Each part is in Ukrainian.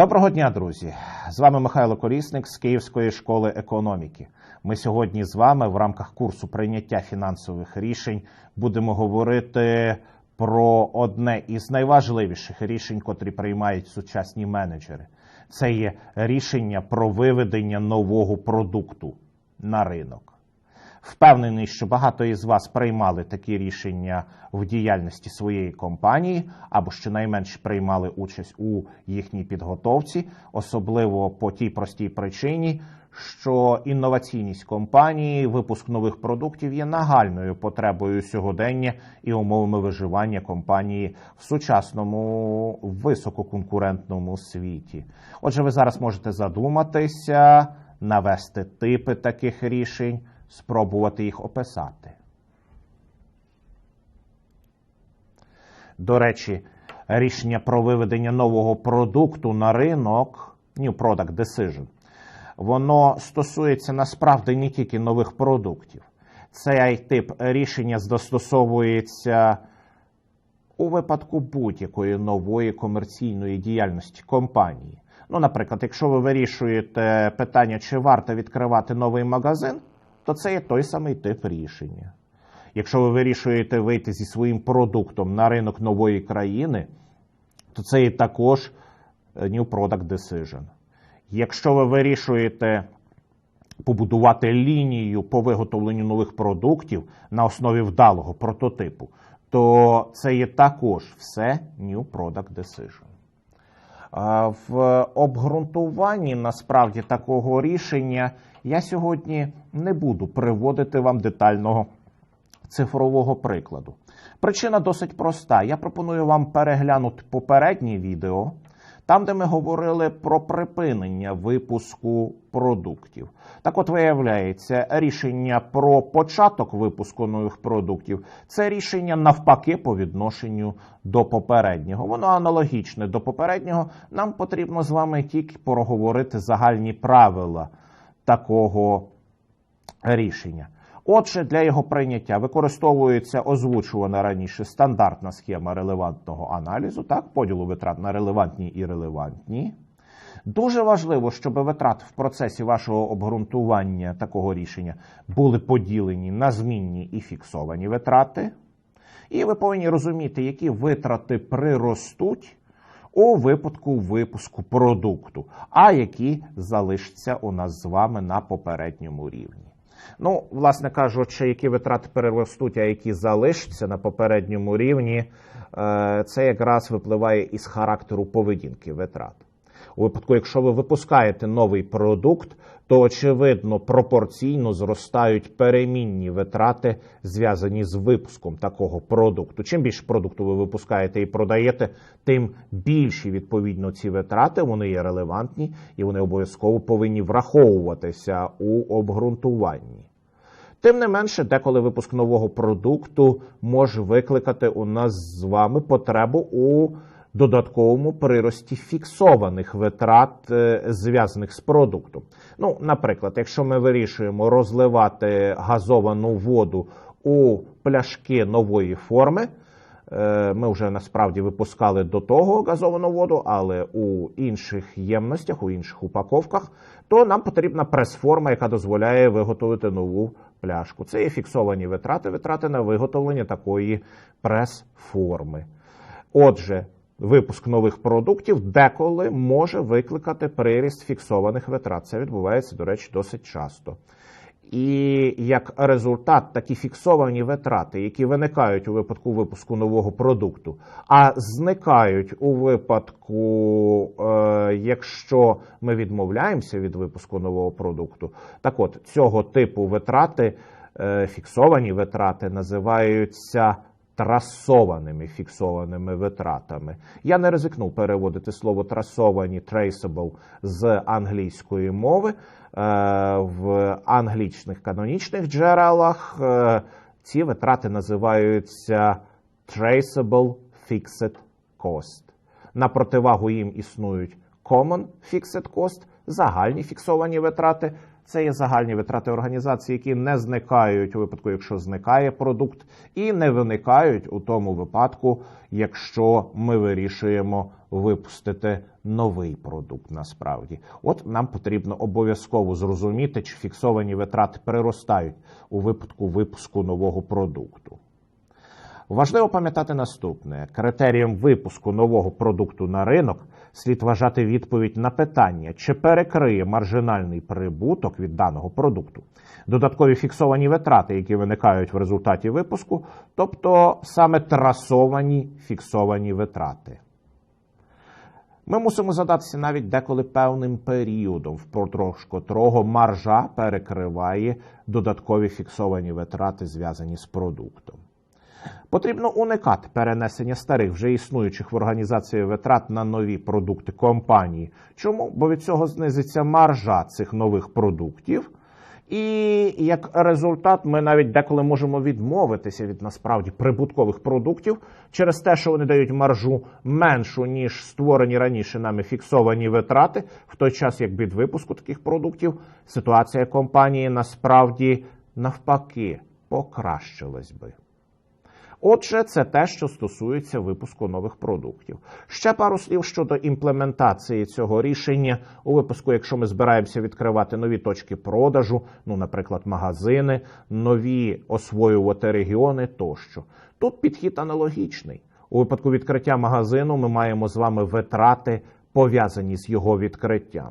Доброго дня, друзі! З вами Михайло Колісник з Київської школи економіки. Ми сьогодні з вами в рамках курсу прийняття фінансових рішень будемо говорити про одне із найважливіших рішень, котрі приймають сучасні менеджери. Це є рішення про виведення нового продукту на ринок. Впевнений, що багато із вас приймали такі рішення в діяльності своєї компанії, або щонайменше приймали участь у їхній підготовці, особливо по тій простій причині, що інноваційність компанії, випуск нових продуктів є нагальною потребою сьогодення і умовами виживання компанії в сучасному висококонкурентному світі. Отже, ви зараз можете задуматися, навести типи таких рішень спробувати їх описати. До речі, рішення про виведення нового продукту на ринок, New Product Decision, воно стосується насправді не тільки нових продуктів. Цей тип рішення застосовується у випадку будь-якої нової комерційної діяльності компанії. Ну, наприклад, якщо ви вирішуєте питання, чи варто відкривати новий магазин, то це є той самий тип рішення. Якщо ви вирішуєте вийти зі своїм продуктом на ринок нової країни, то це є також New Product Decision. Якщо ви вирішуєте побудувати лінію по виготовленню нових продуктів на основі вдалого прототипу, то це є також все New Product Decision. В обґрунтуванні насправді такого рішення я сьогодні не буду приводити вам детального цифрового прикладу. Причина досить проста. Я пропоную вам переглянути попереднє відео, там, де ми говорили про припинення випуску продуктів. Так от виявляється, рішення про початок випуску нових продуктів це рішення навпаки по відношенню до попереднього. Воно аналогічне до попереднього. Нам потрібно з вами тільки проговорити загальні правила такого рішення. Отже, для його прийняття використовується озвучувана раніше стандартна схема релевантного аналізу, так, поділу витрат на релевантні і релевантні. Дуже важливо, щоб витрати в процесі вашого обґрунтування такого рішення були поділені на змінні і фіксовані витрати. І ви повинні розуміти, які витрати приростуть у випадку випуску продукту, а які залишаться у нас з вами на попередньому рівні. Ну, власне кажучи, які витрати переростуть, а які залишаться на попередньому рівні, це якраз випливає із характеру поведінки витрат. У випадку, якщо ви випускаєте новий продукт, то очевидно пропорційно зростають перемінні витрати, зв'язані з випуском такого продукту. Чим більше продукту ви випускаєте і продаєте, тим більші відповідно ці витрати вони є релевантні і вони обов'язково повинні враховуватися у обґрунтуванні. Тим не менше, деколи випуск нового продукту може викликати у нас з вами потребу у додатковому прирості фіксованих витрат, зв'язаних з продуктом. Ну, наприклад, якщо ми вирішуємо розливати газовану воду у пляшки нової форми, ми вже насправді випускали до того газовану воду, але у інших ємностях, у інших упаковках, то нам потрібна прес-форма, яка дозволяє виготовити нову пляшку. Це є фіксовані витрати, витрати на виготовлення такої прес-форми. Отже, Випуск нових продуктів деколи може викликати приріст фіксованих витрат. Це відбувається, до речі, досить часто. І як результат, такі фіксовані витрати, які виникають у випадку випуску нового продукту, а зникають у випадку, е, якщо ми відмовляємося від випуску нового продукту, так от цього типу витрати, е, фіксовані витрати, називаються трасованими фіксованими витратами. Я не ризикнув переводити слово трасовані traceable з англійської мови. В англічних канонічних джерелах ці витрати називаються traceable fixed cost. На противагу їм існують common fixed cost, загальні фіксовані витрати. Це є загальні витрати організації, які не зникають у випадку, якщо зникає продукт, і не виникають у тому випадку, якщо ми вирішуємо випустити новий продукт. Насправді, от нам потрібно обов'язково зрозуміти, чи фіксовані витрати приростають у випадку випуску нового продукту. Важливо пам'ятати наступне: критерієм випуску нового продукту на ринок слід вважати відповідь на питання, чи перекриє маржинальний прибуток від даного продукту, додаткові фіксовані витрати, які виникають в результаті випуску, тобто саме трасовані фіксовані витрати. Ми мусимо задатися навіть деколи певним періодом, впродовж котрого маржа перекриває додаткові фіксовані витрати, зв'язані з продуктом. Потрібно уникати перенесення старих вже існуючих в організації витрат на нові продукти компанії. Чому? Бо від цього знизиться маржа цих нових продуктів. І як результат, ми навіть деколи можемо відмовитися від насправді прибуткових продуктів через те, що вони дають маржу меншу, ніж створені раніше нами фіксовані витрати, в той час, як від випуску таких продуктів ситуація компанії насправді навпаки покращилась би. Отже, це те, що стосується випуску нових продуктів. Ще пару слів щодо імплементації цього рішення у випуску, якщо ми збираємося відкривати нові точки продажу, ну, наприклад, магазини, нові освоювати регіони тощо. Тут підхід аналогічний. У випадку відкриття магазину ми маємо з вами витрати, пов'язані з його відкриттям.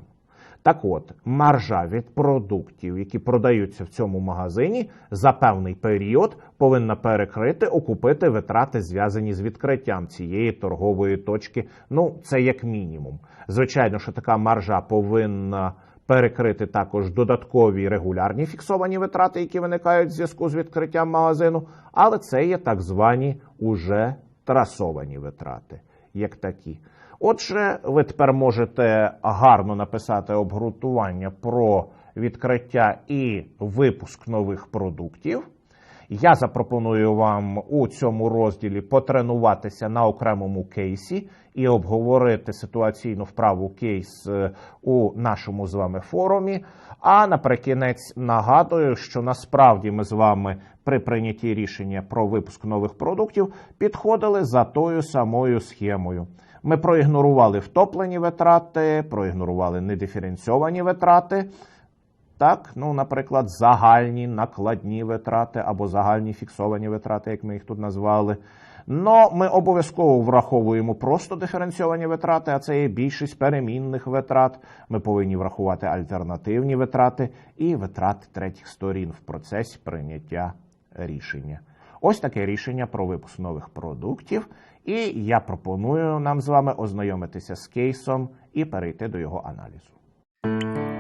Так от, маржа від продуктів, які продаються в цьому магазині, за певний період повинна перекрити, окупити витрати, зв'язані з відкриттям цієї торгової точки. Ну, це як мінімум. Звичайно, що така маржа повинна перекрити також додаткові регулярні фіксовані витрати, які виникають в зв'язку з відкриттям магазину, але це є так звані уже трасовані витрати, як такі. Отже, ви тепер можете гарно написати обґрунтування про відкриття і випуск нових продуктів. Я запропоную вам у цьому розділі потренуватися на окремому кейсі і обговорити ситуаційну вправу кейс е, у нашому з вами форумі. А наприкінець нагадую, що насправді ми з вами при прийнятті рішення про випуск нових продуктів підходили за тою самою схемою. Ми проігнорували втоплені витрати, проігнорували недиференційовані витрати. Так, ну, наприклад, загальні накладні витрати або загальні фіксовані витрати, як ми їх тут назвали. Но ми обов'язково враховуємо просто диференційовані витрати, а це є більшість перемінних витрат. Ми повинні врахувати альтернативні витрати і витрати третіх сторін в процесі прийняття рішення. Ось таке рішення про випуск нових продуктів. І я пропоную нам з вами ознайомитися з кейсом і перейти до його аналізу.